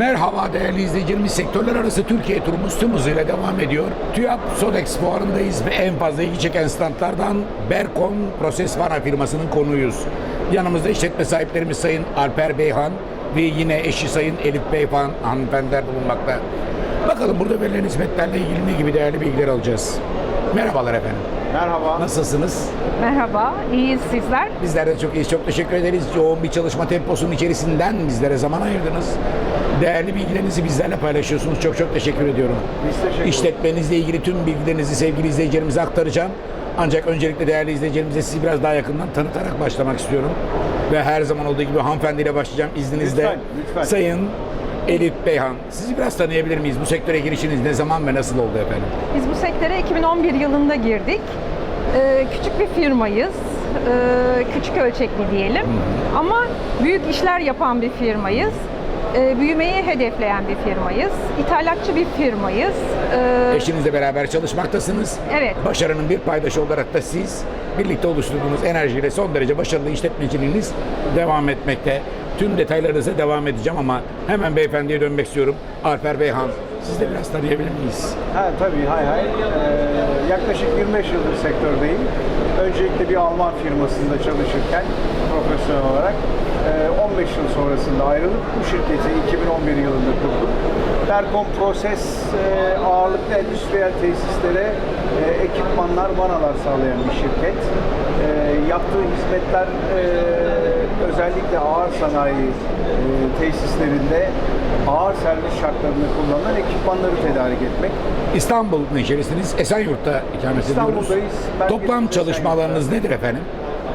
Merhaba değerli izleyicilerimiz. Sektörler arası Türkiye turumuz tüm hızıyla devam ediyor. TÜYAP Sodex fuarındayız ve en fazla ilgi çeken standlardan Berkon Proses Vana firmasının konuyuz. Yanımızda işletme sahiplerimiz Sayın Alper Beyhan ve yine eşi Sayın Elif Beyhan hanımefendiler bulunmakta. Bakalım burada verilen hizmetlerle ilgili ne gibi değerli bilgiler alacağız. Merhabalar efendim. Merhaba. Nasılsınız? Merhaba, iyiyiz sizler. Bizler de çok iyiyiz. Çok teşekkür ederiz. Yoğun bir çalışma temposunun içerisinden bizlere zaman ayırdınız. Değerli bilgilerinizi bizlerle paylaşıyorsunuz. Çok çok teşekkür ediyorum. Biz teşekkür ederiz. İşletmenizle ilgili tüm bilgilerinizi sevgili izleyicilerimize aktaracağım. Ancak öncelikle değerli izleyicilerimize sizi biraz daha yakından tanıtarak başlamak istiyorum. Ve her zaman olduğu gibi hanımefendiyle başlayacağım izninizle. Lütfen, lütfen. Sayın Elif Beyhan, sizi biraz tanıyabilir miyiz? Bu sektöre girişiniz ne zaman ve nasıl oldu efendim? Biz bu sektöre 2011 yılında girdik. Ee, küçük bir firmayız. Ee, küçük ölçekli diyelim. Ama büyük işler yapan bir firmayız. Ee, büyümeyi hedefleyen bir firmayız. İthalatçı bir firmayız. Ee, Eşinizle beraber çalışmaktasınız. Evet. Başarının bir paydaşı olarak da siz birlikte oluşturduğunuz enerjiyle son derece başarılı işletmeciliğiniz devam etmekte. Tüm detaylarınıza devam edeceğim ama hemen beyefendiye dönmek istiyorum. Alper Beyhan, siz de biraz tanıyabilir miyiz? Ha, tabii hay hay. Ee, yaklaşık 25 yıldır sektördeyim. Öncelikle bir Alman firmasında çalışırken profesyonel olarak e, 15 yıl sonrasında ayrılıp bu şirketi 2011 yılında kurduk. Berkon Proses e, ağırlıklı endüstriyel tesislere e, ekipmanlar, vanalar sağlayan bir şirket. Yaptığı hizmetler özellikle ağır sanayi e, tesislerinde ağır servis şartlarında kullanılan ekipmanları tedarik etmek. İstanbul'un içerisiniz, Esenyurt'ta ikamet ediyoruz. Toplam çalışmalarınız nedir efendim?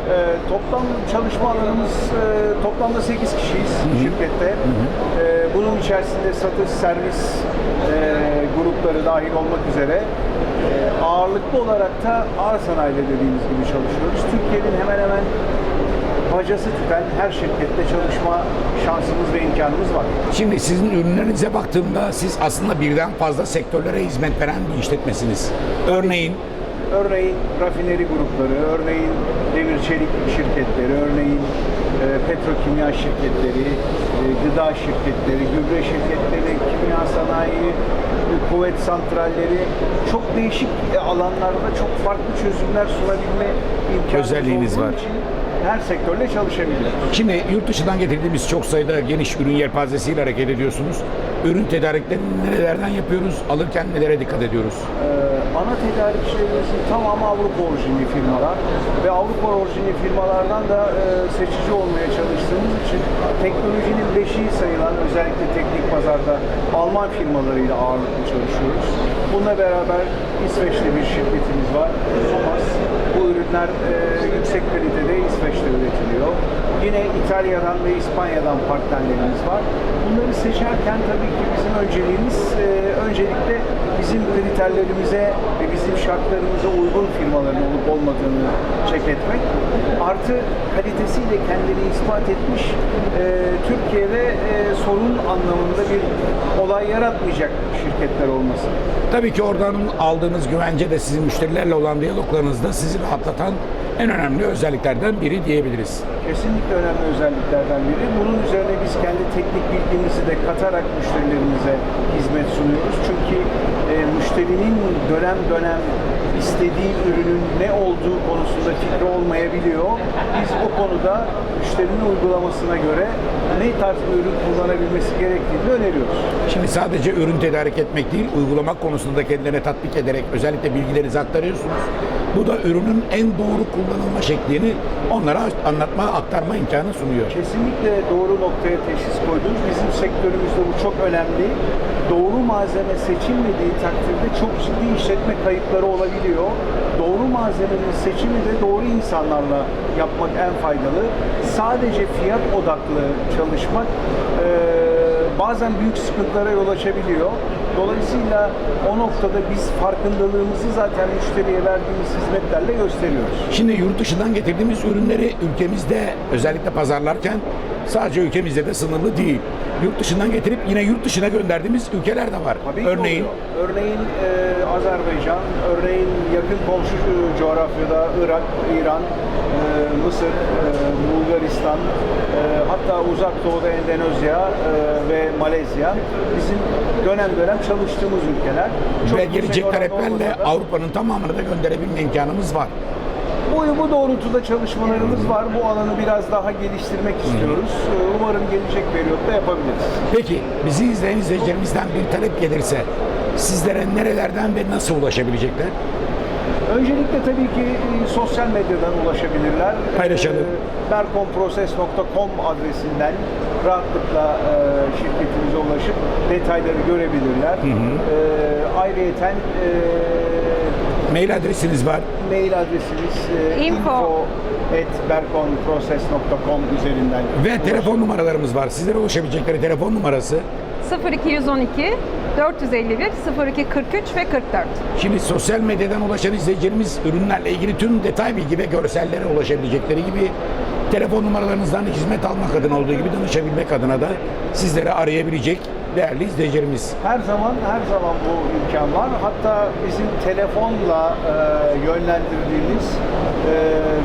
Ee, toplam çalışma alanımız e, toplamda 8 kişiyiz şirkette. Ee, bunun içerisinde satış, servis e, grupları dahil olmak üzere e, ağırlıklı olarak da ağır sanayide dediğimiz gibi çalışıyoruz. Türkiye'nin hemen hemen bacası tüten her şirkette çalışma şansımız ve imkanımız var. Şimdi sizin ürünlerinize baktığımda siz aslında birden fazla sektörlere hizmet veren bir işletmesiniz. Örneğin Örneğin rafineri grupları, örneğin demir çelik şirketleri, örneğin e, petrokimya şirketleri, e, gıda şirketleri, gübre şirketleri, kimya sanayi, e, kuvvet santralleri çok değişik alanlarda çok farklı çözümler sunabilme imkanımız Özelliğiniz var. için her sektörle çalışabiliyoruz. Şimdi yurt dışından getirdiğimiz çok sayıda geniş ürün yelpazesiyle hareket ediyorsunuz. Ürün tedariklerini nerelerden yapıyoruz? Alırken nelere dikkat ediyoruz? Ee, ana tedarikçilerimizin tamamı Avrupa orijinli firmalar ve Avrupa orijinli firmalardan da e, seçici olmaya çalıştığımız için teknolojinin beşiği sayılan özellikle teknik pazarda Alman firmalarıyla ağırlıklı çalışıyoruz. Bununla beraber İsveç'te bir şirketimiz var. Somas. Bu ürünler e, yüksek kalitede İsveç'te üretiliyor. Yine İtalya'dan ve İspanya'dan partnerlerimiz var. Bunları seçerken tabii ki bizim önceliğimiz e, öncelikle bizim kriterlerimize ve bizim şartlarımıza uygun firmaların olup olmadığını check etmek. Artı kalitesiyle kendini ispat etmiş e, Türkiye'de e, sorun anlamında bir olay yaratmayacak şirketler olması. Tabii ki oradan aldığınız güvence de sizin müşterilerle olan diyaloglarınızda sizi rahatlatan en önemli özelliklerden biri diyebiliriz. Kesinlikle önemli özelliklerden biri. Bunun üzerine biz kendi teknik bilgimizi de katarak müşterilerimize hizmet sunuyoruz. Çünkü e, müşterinin dönem dönem istediği ürünün ne olduğu konusunda fikri olmayabiliyor. Biz o konuda müşterinin uygulamasına göre ne tarz bir ürün kullanabilmesi gerektiğini öneriyoruz. Şimdi sadece ürün tedarik etmek değil, uygulamak konusunda kendilerine tatbik ederek özellikle bilgilerinizi aktarıyorsunuz. Bu da ürünün en doğru kullanılma şeklini onlara anlatma, aktarma imkanı sunuyor. Kesinlikle doğru noktaya teşhis koydunuz. Bizim sektörümüzde bu çok önemli. Doğru malzeme seçilmediği takdirde çok ciddi işletme kayıpları olabiliyor. Doğru malzemenin seçimi de doğru insanlarla yapmak en faydalı. Sadece fiyat odaklı çalışmak eee, bazen büyük sıkıntılara yol açabiliyor. Dolayısıyla o noktada biz farkındalığımızı zaten müşteriye verdiğimiz hizmetlerle gösteriyoruz. Şimdi yurt dışından getirdiğimiz ürünleri ülkemizde özellikle pazarlarken sadece ülkemizde de sınırlı değil. Yurt dışından getirip yine yurt dışına gönderdiğimiz ülkeler de var. Tabii Örneğin oluyor. Örneğin e, Azerbaycan, örneğin yakın komşu e, coğrafyada Irak, İran, e, Mısır, e, Bulgaristan, e, hatta uzak doğuda Endonezya e, ve Malezya bizim dönem dönem çalıştığımız ülkeler. Çok ve gelecek taleplerle Avrupa'nın tamamını da gönderebilme imkanımız var. Bu, bu doğrultuda çalışmalarımız var. Bu alanı biraz daha geliştirmek istiyoruz. E, Umarım gelecek periyotta yapabiliriz. Peki bizi izleyen izleyicilerimizden bir talep gelirse sizlere nerelerden ve nasıl ulaşabilecekler? Öncelikle tabii ki e, sosyal medyadan ulaşabilirler. Paylaşalım. Berkonproses.com adresinden rahatlıkla e, şirketimize ulaşıp detayları görebilirler. E, ayrıyeten e, Mail adresiniz var. mail adresimiz e, Info. info@berkonproses.com üzerinden Ve telefon numaralarımız var. Sizlere ulaşabilecekleri telefon numarası. 0212 451 0243 ve 44. Şimdi sosyal medyadan ulaşan izleyicilerimiz ürünlerle ilgili tüm detay bilgi ve görsellere ulaşabilecekleri gibi telefon numaralarınızdan hizmet almak adına olduğu gibi danışabilmek adına da sizleri arayabilecek değerli izleyicilerimiz. Her zaman her zaman bu imkan var. Hatta bizim telefonla e, yönlendirdiğimiz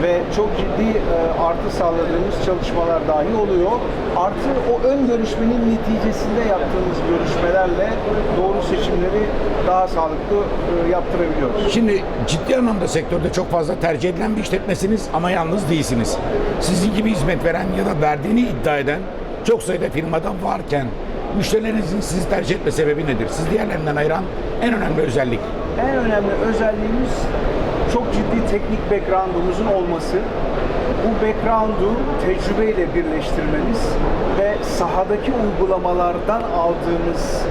ve çok ciddi e, artı sağladığımız çalışmalar dahi oluyor. Artı o ön görüşmenin neticesinde yaptığımız görüşmelerle doğru seçimleri daha sağlıklı e, yaptırabiliyoruz. Şimdi ciddi anlamda sektörde çok fazla tercih edilen bir işletmesiniz ama yalnız değilsiniz. Sizin gibi hizmet veren ya da verdiğini iddia eden çok sayıda firmadan varken müşterilerinizin sizi tercih etme sebebi nedir? Siz diğerlerinden ayıran en önemli özellik. En önemli özelliğimiz çok ciddi teknik background'umuzun olması. Bu background'u tecrübeyle birleştirmemiz ve sahadaki uygulamalardan aldığımız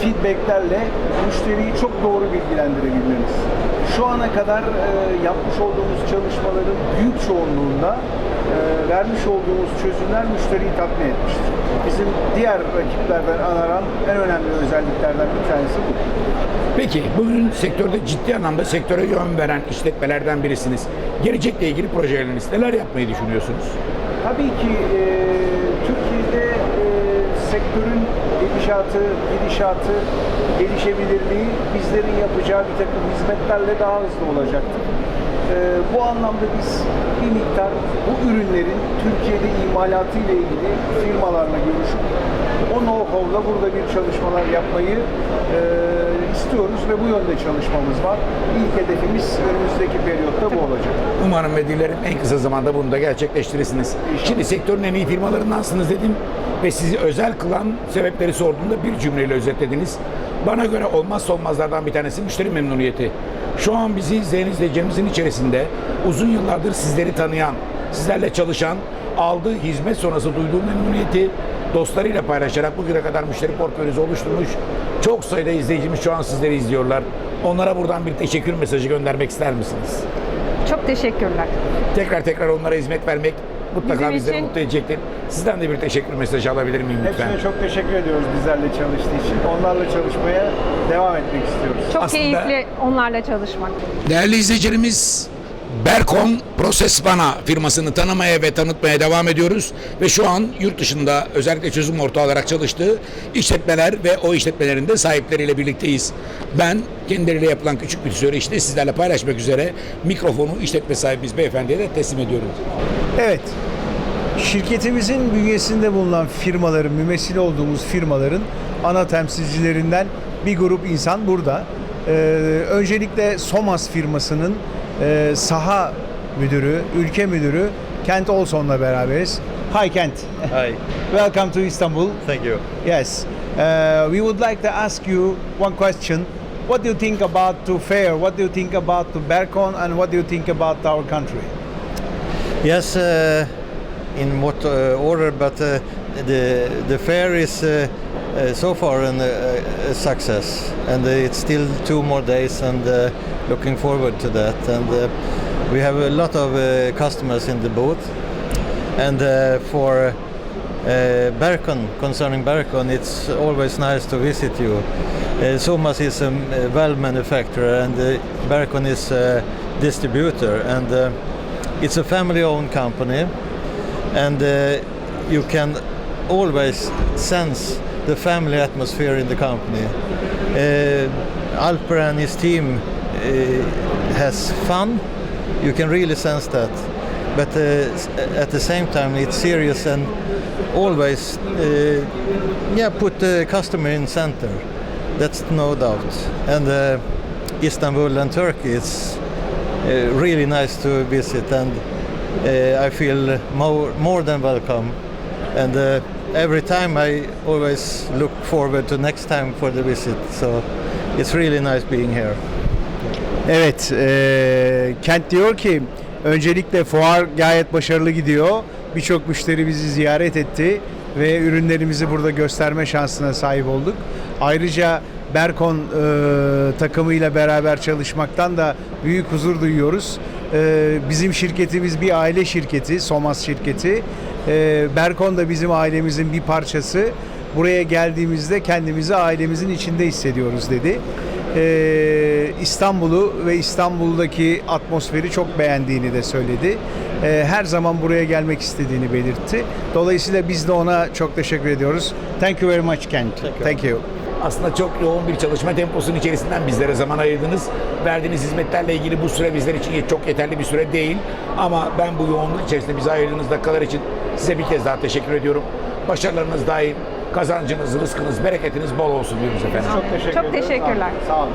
feedbacklerle müşteriyi çok doğru bilgilendirebilmemiz. Şu ana kadar e, yapmış olduğumuz çalışmaların büyük çoğunluğunda vermiş olduğumuz çözümler müşteriyi tatmin etmiştir. Bizim diğer rakiplerden anaran en önemli özelliklerden bir tanesi bu. Peki bugün sektörde ciddi anlamda sektöre yön veren işletmelerden birisiniz. Gelecekle ilgili projeleriniz neler yapmayı düşünüyorsunuz? Tabii ki e, Türkiye'de e, sektörün gidişatı, gidişatı, gelişebilirliği bizlerin yapacağı bir takım hizmetlerle daha hızlı olacaktır. E, bu anlamda biz bir miktar bu ürünlerin Türkiye'de imalatı ile ilgili firmalarla görüşüp o know-how'la burada bir çalışmalar yapmayı e, istiyoruz ve bu yönde çalışmamız var. İlk hedefimiz önümüzdeki periyotta bu olacak. Umarım ve dilerim en kısa zamanda bunu da gerçekleştirirsiniz. Şimdi sektörün en iyi firmalarındansınız dedim ve sizi özel kılan sebepleri sorduğumda bir cümleyle özetlediniz. Bana göre olmazsa olmazlardan bir tanesi müşteri memnuniyeti. Şu an bizi izleyen izleyicilerimizin içerisinde uzun yıllardır sizleri tanıyan, sizlerle çalışan, aldığı hizmet sonrası duyduğu memnuniyeti dostlarıyla paylaşarak bugüne kadar müşteri portföyünüzü oluşturmuş çok sayıda izleyicimiz şu an sizleri izliyorlar. Onlara buradan bir teşekkür mesajı göndermek ister misiniz? Çok teşekkürler. Tekrar tekrar onlara hizmet vermek mutlaka Bizim bizleri için- mutlu edecektir. Sizden de bir teşekkür mesajı alabilir miyim lütfen? Hepsine çok teşekkür ediyoruz bizlerle çalıştığı için. Onlarla çalışmaya devam etmek istiyoruz. Çok Aslında- keyifli onlarla çalışmak. Değerli izleyicilerimiz, Berkon Proses Bana firmasını tanımaya ve tanıtmaya devam ediyoruz. Ve şu an yurt dışında özellikle çözüm ortağı olarak çalıştığı işletmeler ve o işletmelerin de sahipleriyle birlikteyiz. Ben kendileriyle yapılan küçük bir söyleşide sizlerle paylaşmak üzere mikrofonu işletme sahibimiz beyefendiye de teslim ediyorum. Evet. Şirketimizin bünyesinde bulunan firmaların, mümessil olduğumuz firmaların ana temsilcilerinden bir grup insan burada. Ee, öncelikle Somas firmasının e, saha müdürü, ülke müdürü Kent Olson'la beraberiz. Hi Kent. Hi, Welcome to Istanbul. thank you. Yes. Uh, we would like to ask you one question. What do you think about the fair? What do you think about the Berkon and what do you think about our country? Yes, uh, in what uh, order, but uh, the the fair is uh, uh, so far an, uh, a success, and uh, it's still two more days, and uh, looking forward to that. And we have a lot of customers in the booth, and for Berkon, concerning Berkon, it's always nice to visit you. Somas is a valve manufacturer, and Berkon is a distributor, and it's a family-owned company, and you can always sense the family atmosphere in the company. Uh, Alper and his team uh, has fun. You can really sense that. But uh, at the same time, it's serious and always, yeah, put the customer in center. That's no doubt. And Istanbul and Turkey, it's really nice to visit, and I feel more more than welcome. And every time I always look forward to next time for the visit. So it's really nice being here. Evet, eee, Kent diyor ki öncelikle fuar gayet başarılı gidiyor. Birçok müşteri bizi ziyaret etti ve ürünlerimizi burada gösterme şansına sahip olduk. Ayrıca Berkon eee, takımıyla beraber çalışmaktan da büyük huzur duyuyoruz. Eee, bizim şirketimiz bir aile şirketi, Somas şirketi. Eee, Berkon da bizim ailemizin bir parçası. Buraya geldiğimizde kendimizi ailemizin içinde hissediyoruz dedi. Ee, İstanbul'u ve İstanbul'daki atmosferi çok beğendiğini de söyledi. Ee, her zaman buraya gelmek istediğini belirtti. Dolayısıyla biz de ona çok teşekkür ediyoruz. Thank you very much Kent. Thank you. Aslında çok yoğun bir çalışma temposunun içerisinden bizlere zaman ayırdınız. Verdiğiniz hizmetlerle ilgili bu süre bizler için çok yeterli bir süre değil. Ama ben bu yoğunluk içerisinde bize ayırdığınız dakikalar için size bir kez daha teşekkür ediyorum. Başarılarınız daim, kazancınız, rızkınız, bereketiniz bol olsun diyoruz efendim. Çok teşekkür Çok teşekkürler. Sağ olun.